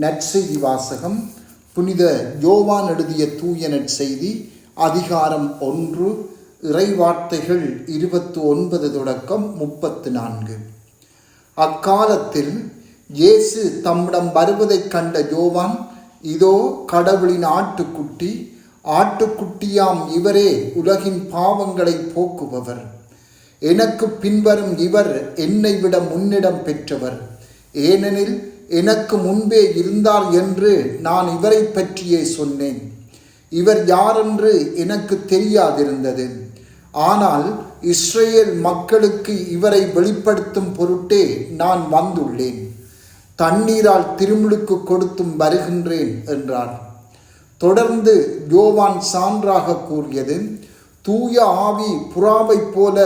நற்செய்தி வாசகம் புனித யோவான் எழுதிய தூய நற்செய்தி அதிகாரம் ஒன்று இறைவார்த்தைகள் இருபத்து ஒன்பது தொடக்கம் முப்பத்து நான்கு. அக்காலத்தில் இயேசு தம்மிடம் வருவதைக் கண்ட யோவான் இதோ கடவுளின் ஆட்டுக்குட்டி ஆட்டுக்குட்டியாம் இவரே உலகின் பாவங்களை போக்குபவர். எனக்கு பின்வரும் இவர் என்னை விட முன்னிடம் பெற்றவர். ஏனெனில் எனக்கு முன்பே இருந்தார் என்று நான் இவரை பற்றியே சொன்னேன். இவர் யாரென்று எனக்கு தெரியாதிருந்தது. ஆனால் இஸ்ரேல் மக்களுக்கு இவரை வெளிப்படுத்தும் பொருட்டே நான் வந்துள்ளேன். தண்ணீரால் திருமுழுக்கு கொடுத்தும் வருகின்றேன் என்றார் தொடர்ந்து யோவான் சான்றாக கூறியது தூய ஆவி புறாவைப் போல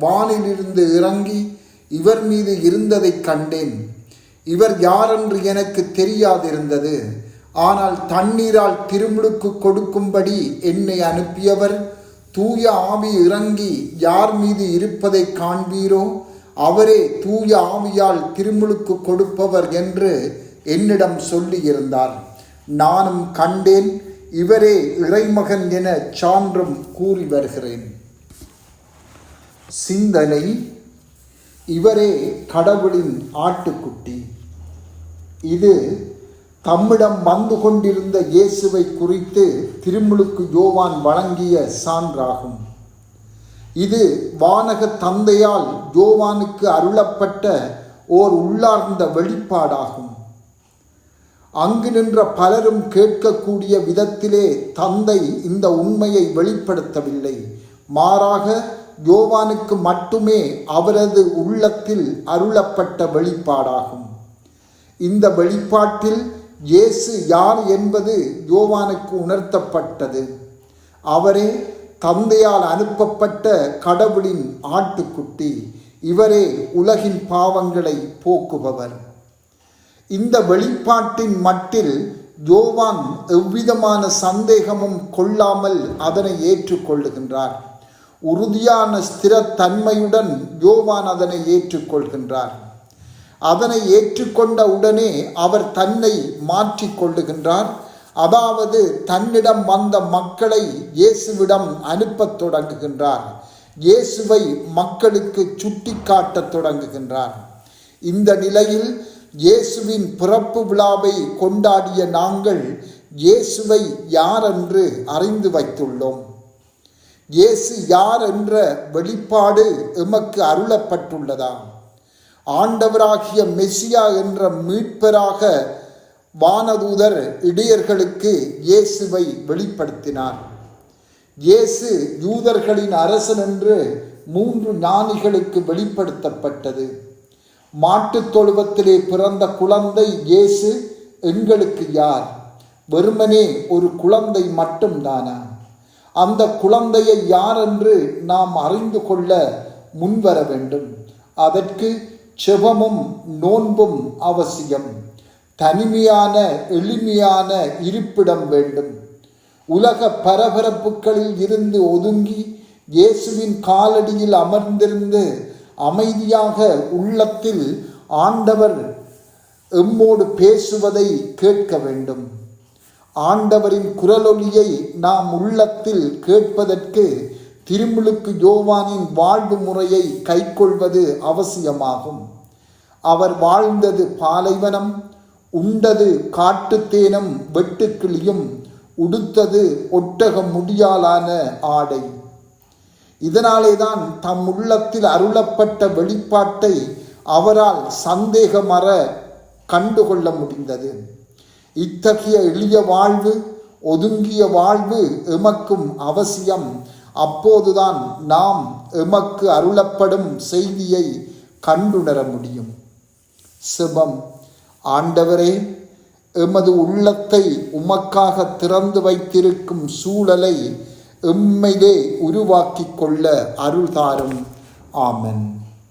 வானிலிருந்து இறங்கி இவர் மீது இருந்ததைக் கண்டேன். இவர் யாரென்று எனக்கு தெரியாதிருந்தது. ஆனால் தண்ணீரால் திருமுழுக்கு கொடுக்கும்படி என்னை அனுப்பியவர் தூய ஆவி இறங்கி யார் மீது இருப்பதை காண்பீரோ அவரே தூய ஆவியால் திருமுழுக்கு கொடுப்பவர் என்று என்னிடம் சொல்லியிருந்தார். நானும் கண்டேன் இவரே இறைமகன் என சான்றும் கூறி வருகிறேன். சிந்தனை இவரே கடவுளின் ஆட்டுக்குட்டி. இது தம்மிடம் வந்து கொண்டிருந்த இயேசுவை குறித்து திருமுழுக்கு யோவான் வழங்கிய சான்றாகும். இது வானக தந்தையால் யோவானுக்கு அருளப்பட்ட ஓர் உள்ளார்ந்த வெளிப்பாடாகும். அங்கு நின்ற பலரும் கேட்கக்கூடிய விதத்திலே தந்தை இந்த உண்மையை வெளிப்படுத்தவில்லை. மாறாக யோவானுக்கு மட்டுமே அவரது உள்ளத்தில் அருளப்பட்ட வெளிப்பாடாகும். இந்த வெளிப்பாட்டில் இயேசு யார் என்பது யோவானுக்கு உணர்த்தப்பட்டது. அவரே தந்தையால் அனுப்பப்பட்ட கடவுளின் ஆட்டுக்குட்டி. இவரே உலகின் பாவங்களை போக்குபவர். இந்த வெளிப்பாட்டின் மட்டில் யோவான் எவ்விதமான சந்தேகமும் கொள்ளாமல் அதனை ஏற்றுக்கொள்ளுகின்றார். உறுதியான ஸ்திரத்தன்மையுடன் யோவான் அதனை ஏற்றுக்கொள்கின்றார். அதனை ஏற்றுக்கொண்ட உடனே அவர் தன்னை மாற்றி கொள்ளுகின்றார் அதாவது தன்னிடம் வந்த மக்களை இயேசுவிடம் அனுப்பத் தொடங்குகின்றார். இயேசுவை மக்களுக்கு சுட்டி காட்டத் தொடங்குகின்றார். இந்த நிலையில் இயேசுவின் பிறப்பு விழாவை கொண்டாடிய நாங்கள் இயேசுவை யாரென்று அறிந்து வைத்துள்ளோம். இயேசு யார் என்ற வெளிப்பாடு எமக்கு அருளப்பட்டுள்ளதா ஆண்டவராகிய மெஸ்ஸியா என்ற மீட்பராக வானதூதர் இடையர்களுக்கு இயேசுவை வெளிப்படுத்தினார். இயேசு யூதர்களின் அரசன் என்று மூன்று ஞானிகளுக்கு வெளிப்படுத்தப்பட்டது. மாட்டுத் தொழுவத்திலே பிறந்த குழந்தை இயேசு எங்களுக்கு யார்? வெறுமனே ஒரு குழந்தை மட்டும்தானா? அந்த குழந்தையை யார் என்று நாம் அறிந்து கொள்ள முன்வர வேண்டும். அதற்கு செபமும் நோன்பும் அவசியம். தனிமையான எளிமையான இருப்பிடம் வேண்டும். உலக பரபரப்புகளில் இருந்து ஒதுங்கி இயேசுவின் காலடியில் அமர்ந்திருந்து அமைதியாக உள்ளத்தில் ஆண்டவர் எம்மோடு பேசுவதை கேட்க வேண்டும். ஆண்டவரின் குரலொலியை நாம் உள்ளத்தில் கேட்பதற்கு திருமுழுக்கு யோவானின் வாழ்வு முறையை கைக்கொள்வது அவசியமாகும். அவர் வாழ்ந்தது பாலைவனம் உண்டது காட்டுத்தேனும் வெட்டுக்கிளியும் உடுத்தது ஒட்டக முடியாலான ஆடை. இதனாலே தான் தம் உள்ளத்தில் அருளப்பட்ட வெளிப்பாட்டை அவரால் சந்தேகமற கண்டுகொள்ள முடிந்தது. இத்தகைய எளிய வாழ்வு ஒதுங்கிய வாழ்வு எமக்கும் அவசியம். அப்போதுதான் நாம் எமக்கு அருளப்படும் செய்தியை கண்டுணர முடியும். சிவம் ஆண்டவரே எமது உள்ளத்தை உமக்காக திறந்து வைத்திருக்கும் சூழலை எம்மையிலே உருவாக்கி கொள்ள அருள்தாரும். ஆமன்.